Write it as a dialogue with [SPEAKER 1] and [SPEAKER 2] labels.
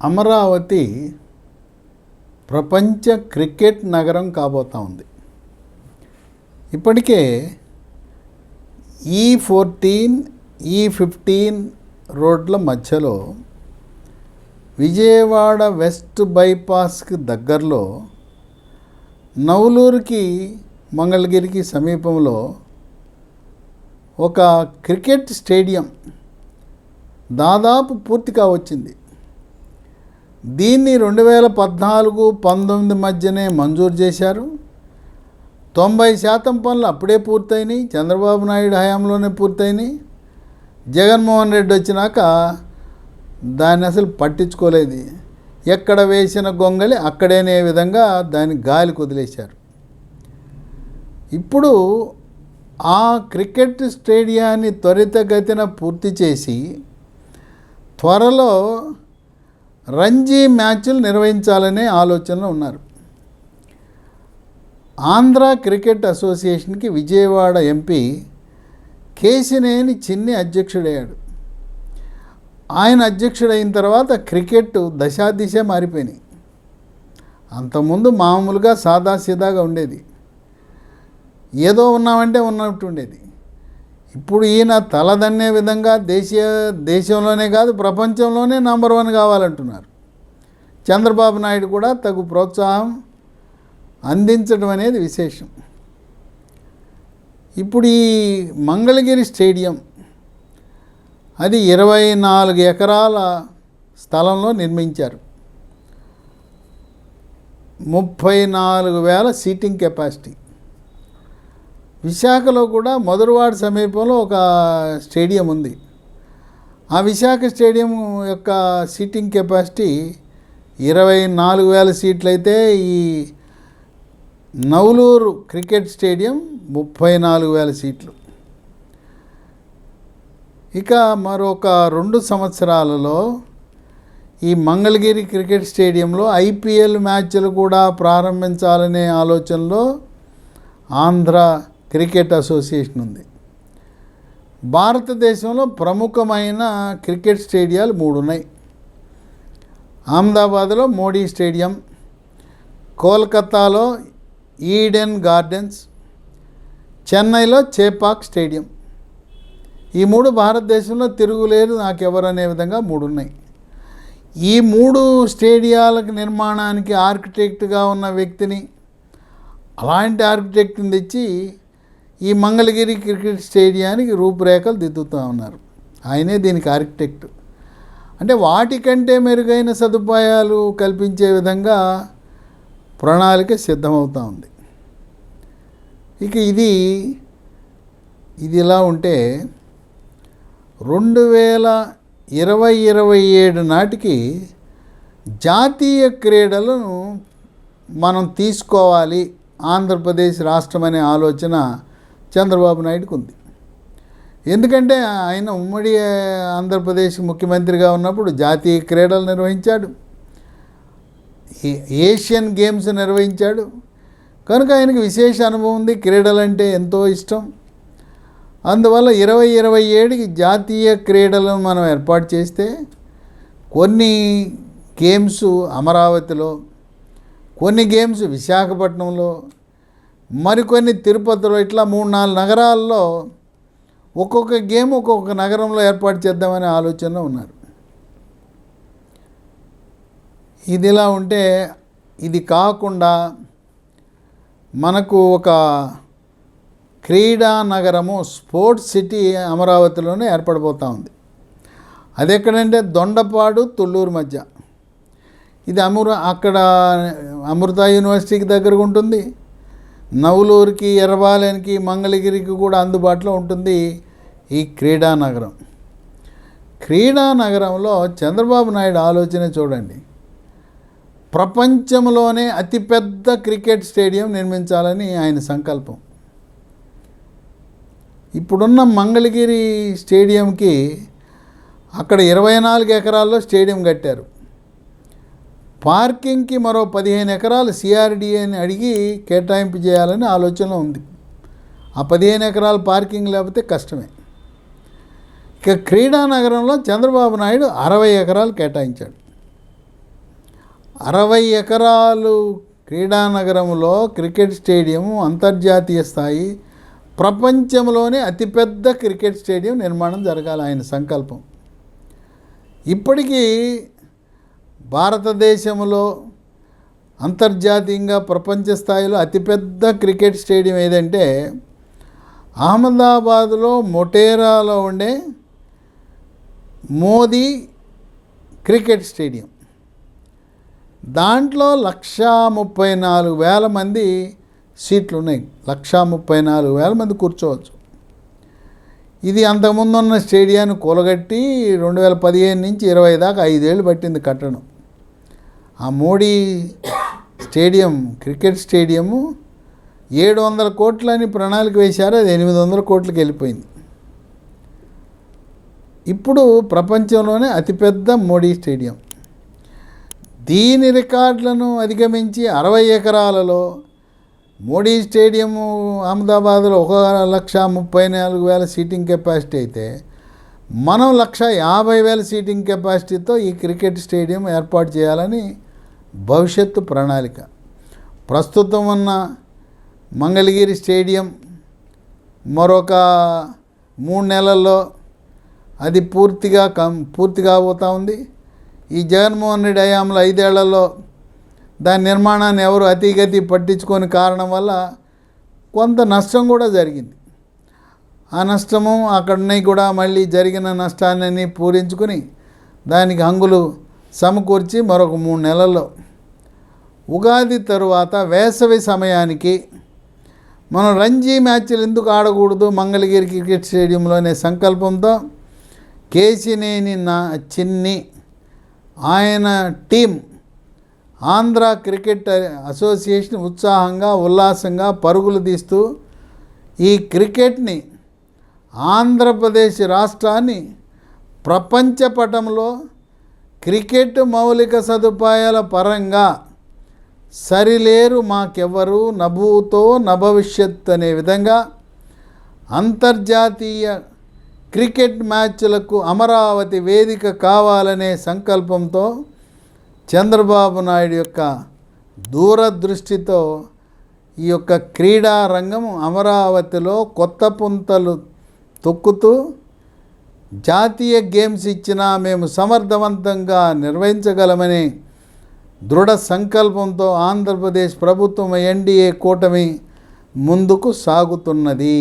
[SPEAKER 1] అమరావతి ప్రపంచ క్రికెట్ నగరం కాబోతా ఉంది. ఇప్పటికే ఈ ఫోర్టీన్ ఈ ఫిఫ్టీన్ రోడ్ల మధ్యలో విజయవాడ వెస్ట్ బైపాస్కి దగ్గరలో నవలూరుకి మంగళగిరికి సమీపంలో ఒక క్రికెట్ స్టేడియం దాదాపు పూర్తిగా వచ్చింది దీన్ని రెండు వేల పద్నాలుగు పంతొమ్మిది మధ్యనే మంజూరు చేశారు. తొంభై శాతం పనులు అప్పుడే పూర్తయినాయి. చంద్రబాబు నాయుడు హయాంలోనే పూర్తయినాయి. జగన్మోహన్ రెడ్డి వచ్చినాక దాన్ని అసలు పట్టించుకోలేదు. ఎక్కడ వేసిన గొంగలి అక్కడేనే విధంగా దాన్ని గాలి కుదిలేశారు ఇప్పుడు ఆ క్రికెట్ స్టేడియాన్ని త్వరితగతిన పూర్తి చేసి త్వరలో రంజీ మ్యాచ్లు నిర్వహించాలనే ఆలోచనలో ఉన్నారు. ఆంధ్ర క్రికెట్ అసోసియేషన్కి విజయవాడ ఎంపీ కేసినేని చిన్ని అధ్యక్షుడయ్యాడు. ఆయన అధ్యక్షుడైన తర్వాత క్రికెట్ దశాదిశ మారిపోయినాయి. అంతకుముందు మామూలుగా సాదాసీదాగా ఉండేది. ఏదో ఉన్నామంటే ఉన్నట్టు ఉండేది ఇప్పుడు ఈయన తలదన్నే విధంగా దేశీయ దేశంలోనే కాదు ప్రపంచంలోనే నంబర్ వన్ కావాలంటున్నారు. చంద్రబాబు నాయుడు కూడా తగు ప్రోత్సాహం అందించడం అనేది విశేషం. ఇప్పుడు ఈ మంగళగిరి స్టేడియం అది ఇరవై నాలుగు ఎకరాల స్థలంలో నిర్మించారు. ముప్పై నాలుగు వేల సీటింగ్ కెపాసిటీ. విశాఖలో కూడా మధురవాడ సమీపంలో ఒక స్టేడియం ఉంది. ఆ విశాఖ స్టేడియం యొక్క సీటింగ్ కెపాసిటీ ఇరవై నాలుగు వేల సీట్లు అయితే ఈ నవలూరు క్రికెట్ స్టేడియం ముప్పై నాలుగు వేల సీట్లు. ఇక మరొక రెండు సంవత్సరాలలో ఈ మంగళగిరి క్రికెట్ స్టేడియంలో ఐపీఎల్ మ్యాచ్లు కూడా ప్రారంభించాలనే ఆలోచనలో ఆంధ్ర క్రికెట్ అసోసియేషన్ ఉంది. భారతదేశంలో ప్రముఖమైన క్రికెట్ స్టేడియాలు మూడు ఉన్నాయి. అహ్మదాబాద్లో మోడీ స్టేడియం కోల్కతాలో ఈడెన్ గార్డెన్స్ చెన్నైలో చేపాక్ స్టేడియం. ఈ మూడు భారతదేశంలో తిరుగులేరు నాకెవరనే విధంగా మూడు ఉన్నాయి. ఈ మూడు స్టేడియాలకు నిర్మాణానికి ఆర్కిటెక్ట్గా ఉన్న వ్యక్తిని అలాంటి ఆర్కిటెక్ట్ని తెచ్చి ఈ మంగళగిరి క్రికెట్ స్టేడియానికి రూపురేఖలు దిద్దుతూ ఉన్నారు. ఆయనే దీనికి ఆర్కిటెక్ట్. అంటే వాటికంటే మెరుగైన సదుపాయాలు కల్పించే విధంగా ప్రణాళిక సిద్ధమవుతూ ఉంది. ఇక ఇది ఇది ఇలా ఉంటే రెండు వేల ఇరవై ఇరవై ఏడు నాటికి జాతీయ క్రీడలను మనం తీసుకోవాలి. ఆంధ్రప్రదేశ్ రాష్ట్రం అనే ఆలోచన చంద్రబాబు నాయుడుకు ఉంది. ఎందుకంటే ఆయన ఉమ్మడి ఆంధ్రప్రదేశ్ ముఖ్యమంత్రిగా ఉన్నప్పుడు జాతీయ క్రీడలు నిర్వహించాడు. ఏషియన్ గేమ్స్ నిర్వహించాడు. కనుక ఆయనకు విశేష అనుభవం ఉంది. క్రీడలంటే ఎంతో ఇష్టం. అందువల్ల ఇరవై ఇరవై ఏడుకి జాతీయ క్రీడలను మనం ఏర్పాటు చేస్తే కొన్ని గేమ్స్ అమరావతిలో కొన్ని గేమ్స్ విశాఖపట్నంలో మరికొన్ని తిరుపతిలో ఇట్లా మూడు నాలుగు నగరాల్లో ఒక్కొక్క గేమ్ ఒక్కొక్క నగరంలో ఏర్పాటు చేద్దామనే ఆలోచనలో ఉన్నారు. ఇది ఇలా ఉంటే ఇది కాకుండా మనకు ఒక క్రీడా నగరము స్పోర్ట్స్ సిటీ అమరావతిలోనే ఏర్పడిపోతూ ఉంది. అది ఎక్కడంటే దొండపాడు తుళ్ళూరు మధ్య. ఇది అమృ అక్కడ అమృత యూనివర్సిటీకి దగ్గరగా ఉంటుంది. నవలూరుకి ఎర్రబాలెనికి మంగళగిరికి కూడా అందుబాటులో ఉంటుంది ఈ క్రీడా నగరం క్రీడా నగరంలో చంద్రబాబు నాయుడు ఆలోచన చూడండి. ప్రపంచంలోనే అతిపెద్ద క్రికెట్ స్టేడియం నిర్మించాలని ఆయన సంకల్పం. ఇప్పుడున్న మంగళగిరి స్టేడియంకి అక్కడ ఇరవై నాలుగు ఎకరాల్లో స్టేడియం కట్టారు. పార్కింగ్కి మరో పదిహేను ఎకరాలు సిఆర్డిఏని అడిగి కేటాయింపు చేయాలని ఆలోచన ఉంది. ఆ పదిహేను ఎకరాల పార్కింగ్ లేకపోతే కష్టమే. ఇక క్రీడా నగరంలో చంద్రబాబు నాయుడు అరవై ఎకరాలు కేటాయించాడు. అరవై ఎకరాలు క్రీడానగరంలో క్రికెట్ స్టేడియం అంతర్జాతీయ స్థాయి ప్రపంచంలోనే అతిపెద్ద క్రికెట్ స్టేడియం నిర్మాణం జరగాలి ఆయన సంకల్పం. ఇప్పటికీ భారతదేశంలో అంతర్జాతీయంగా ప్రపంచ స్థాయిలో అతిపెద్ద క్రికెట్ స్టేడియం ఏదంటే అహ్మదాబాద్లో మొటేరాలో ఉండే మోదీ క్రికెట్ స్టేడియం. దాంట్లో లక్షా ముప్పై నాలుగు వేల మంది సీట్లు ఉన్నాయి లక్షా ముప్పై నాలుగు వేల మంది కూర్చోవచ్చు. ఇది అంతకుముందు ఉన్న స్టేడియాన్ని కూలగట్టి రెండు వేల పదిహేను నుంచి ఇరవై దాకా ఐదేళ్ళు పట్టింది కట్టడం. ఆ మోడీ స్టేడియం క్రికెట్ స్టేడియము ఏడు వందల కోట్లని ప్రణాళిక వేశారు అది ఎనిమిది వందల కోట్లకి వెళ్ళిపోయింది. ఇప్పుడు ప్రపంచంలోనే అతిపెద్ద మోడీ స్టేడియం. దీని రికార్డులను అధిగమించి అరవై ఎకరాలలో మోడీ స్టేడియము అహ్మదాబాద్లో ఒక లక్ష ముప్పై నాలుగు వేల సీటింగ్ కెపాసిటీ అయితే మనం లక్ష యాభై వేల సీటింగ్ కెపాసిటీతో ఈ క్రికెట్ స్టేడియం ఏర్పాటు చేయాలని భవిష్యత్తు ప్రణాళిక. ప్రస్తుతం ఉన్న మంగళగిరి స్టేడియం మరొక మూడు నెలల్లో అది పూర్తిగా కం పూర్తి కాబోతూ ఉంది. ఈ జగన్మోహన్ రెడ్డి హయాంలో ఐదేళ్ళలో దాని నిర్మాణాన్ని ఎవరు అతిగతి పట్టించుకొని కారణం వల్ల కొంత నష్టం కూడా జరిగింది. ఆ నష్టము అక్కడనే కూడా మళ్ళీ జరిగిన నష్టాన్ని పూరించుకుని దానికి హంగులు సమకూర్చి మరొక మూడు నెలల్లో ఉగాది తరువాత వేసవి సమయానికి మనం రంజీ మ్యాచ్లు ఎందుకు ఆడకూడదు? మంగళగిరి క్రికెట్ స్టేడియంలోనే సంకల్పంతో కేసినేని నా చిన్ని ఆయన టీం ఆంధ్ర క్రికెట్ అసోసియేషన్ ఉత్సాహంగా ఉల్లాసంగా పరుగులు తీస్తూ ఈ క్రికెట్ని ఆంధ్రప్రదేశ్ రాష్ట్రాన్ని ప్రపంచ పటంలో క్రికెట్ మౌలిక సదుపాయాల పరంగా సరిలేరు మాకెవ్వరు నభూతో నభవిష్యత్ అనే విధంగా అంతర్జాతీయ క్రికెట్ మ్యాచ్లకు అమరావతి వేదిక కావాలనే సంకల్పంతో చంద్రబాబు నాయుడు యొక్క దూరదృష్టితో ఈ యొక్క క్రీడా రంగం అమరావతిలో కొత్త పుంతలు తొక్కుతూ జాతీయ గేమ్స్ ఇచ్చినా మేము సమర్థవంతంగా నిర్వహించగలమని దృఢ సంకల్పంతో ఆంధ్రప్రదేశ్ ప్రభుత్వం ఎన్డీఏ కూటమి ముందుకు సాగుతున్నది.